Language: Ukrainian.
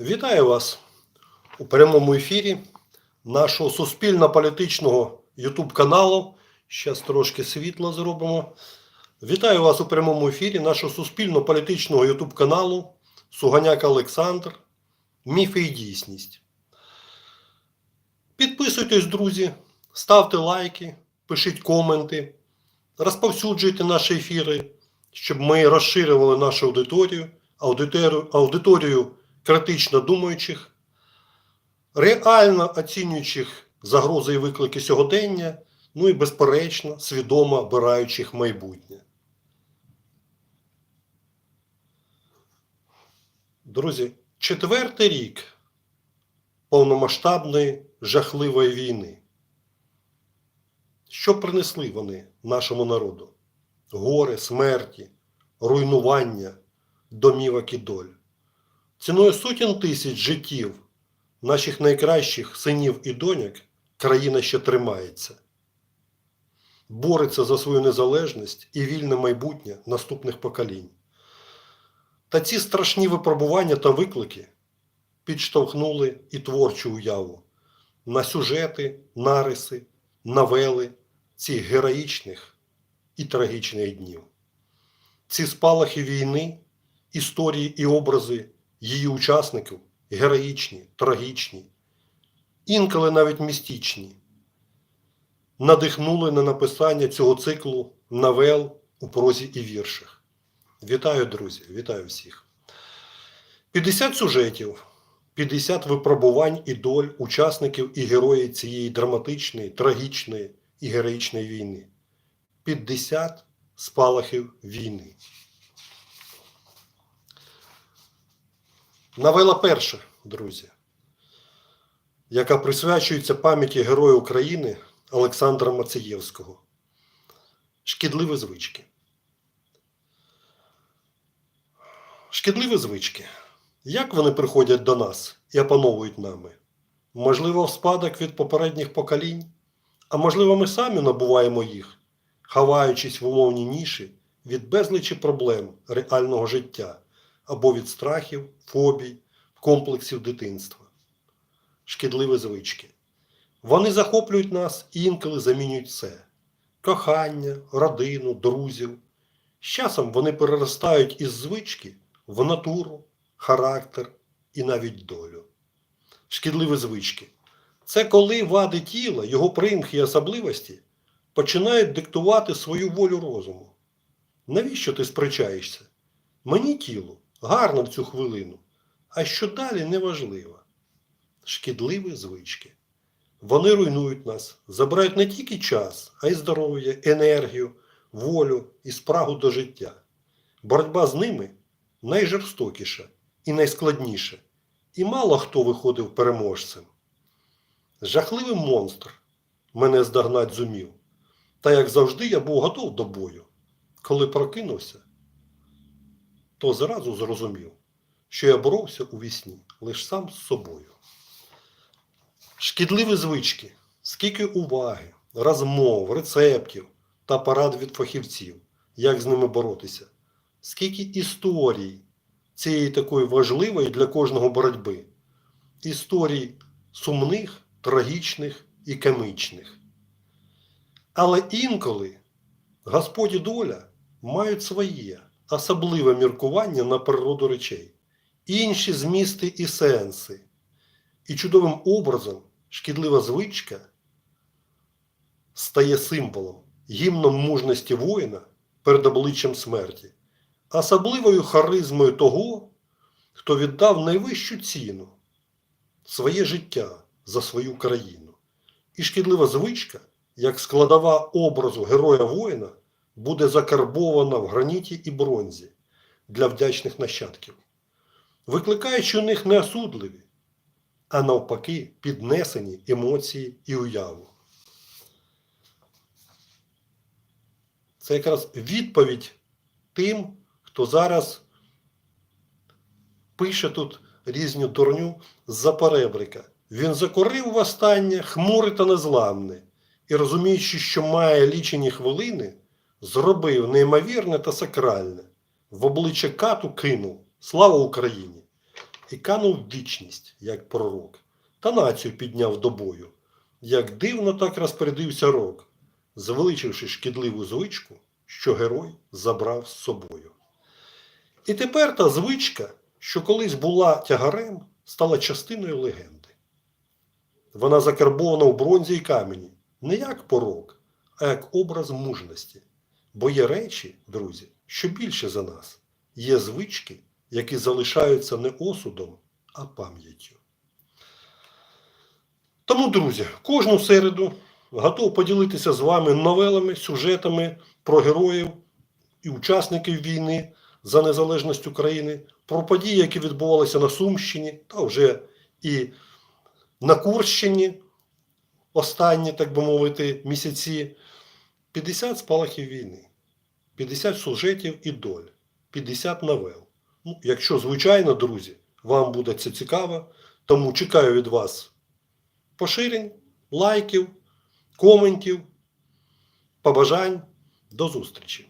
Вітаю вас у прямому ефірі нашого суспільно-політичного YouTube каналу. Зараз трошки світла зробимо. Вітаю вас у прямому ефірі нашого суспільно-політичного YouTube каналу Суганяк Олександр. Міфи і дійсність. Підписуйтесь, друзі, ставте лайки, пишіть коменти, розповсюджуйте наші ефіри, щоб ми розширювали нашу аудиторію, аудиторію, аудиторію критично думаючих, реально оцінюючих загрози і виклики сьогодення, ну і, безперечно, свідомо обираючих майбутнє. Друзі, четвертий рік повномасштабної жахливої війни. Що принесли вони нашому народу? Горе, смерті, руйнування, домівок і доль. Ціною сотень тисяч життів наших найкращих синів і доньок країна ще тримається, бореться за свою незалежність і вільне майбутнє наступних поколінь. Та ці страшні випробування та виклики підштовхнули і творчу уяву на сюжети, нариси, новели цих героїчних і трагічних днів. Ці спалахи війни, історії і образи її учасників героїчні, трагічні, інколи навіть містичні, надихнули на написання цього циклу новел у прозі і віршах. Вітаю, друзі, вітаю всіх. 50 сюжетів, 50 випробувань і доль учасників і героїв цієї драматичної, трагічної і героїчної війни. 50 спалахів війни. Новела перша, друзі, яка присвячується пам'яті Героя України Олександра Мацієвського. Шкідливі звички. Шкідливі звички. Як вони приходять до нас і опановують нами? Можливо, в спадок від попередніх поколінь, а можливо, ми самі набуваємо їх, ховаючись в умовній ніші від безлічі проблем реального життя або від страхів, фобій, комплексів дитинства. Шкідливі звички. Вони захоплюють нас і інколи замінюють все: кохання, родину, друзів. З часом вони переростають із звички в натуру, характер і навіть долю. Шкідливі звички. Це коли вади тіла, його примхи і особливості починають диктувати свою волю розуму. Навіщо ти сперечаєшся? Мені тіло гарно в цю хвилину, а що далі неважливо. Шкідливі звички. Вони руйнують нас, забирають не тільки час, а й здоров'я, енергію, волю і спрагу до життя. Боротьба з ними найжорстокіша і найскладніша, і мало хто виходив переможцем. Жахливий монстр мене здогнать зумів, та як завжди я був готов до бою. Коли прокинувся, то зразу зрозумів, що я боровся у вісні лише сам з собою. Шкідливі звички, скільки уваги, розмов, рецептів та порад від фахівців, як з ними боротися, скільки історій цієї такої важливої для кожного боротьби, історій сумних, трагічних і комічних. Але інколи Господь і доля мають своє особливе міркування на природу речей, інші змісти і сенси. І чудовим образом шкідлива звичка стає символом, гімном мужності воїна перед обличчям смерті, особливою харизмою того, хто віддав найвищу ціну своє життя за свою країну. І шкідлива звичка, як складова образу героя воїна, буде закарбована в граніті і бронзі для вдячних нащадків, викликаючи у них не осудливі, а навпаки, піднесені емоції і уяву. Це якраз відповідь тим, хто зараз пише тут різну дурню з-за перебрика. Він закорив востаннє хмуре та незламне, і, розуміючи, що має лічені хвилини, зробив неймовірне та сакральне, в обличчя кату кинув Слава Україні! і канув вічність, як пророк, та націю підняв до бою. Як дивно так розпорядився рок, звеличивши шкідливу звичку, що герой забрав з собою. І тепер та звичка, що колись була тягарем, стала частиною легенди. Вона закарбована в бронзі і камені не як порок, а як образ мужності. Бо є речі, друзі, що більше за нас, є звички, які залишаються не осудом, а пам'яттю. Тому, друзі, кожну середу готов поділитися з вами новелами, сюжетами про героїв і учасників війни за незалежність України, про події, які відбувалися на Сумщині та вже і на Курщині останні, так би мовити, місяці. 50 спалахів війни, 50 сюжетів і доль, 50 новел. Ну, якщо, звичайно, друзі, вам буде це цікаво, тому чекаю від вас поширень, лайків, коментів, побажань. До зустрічі!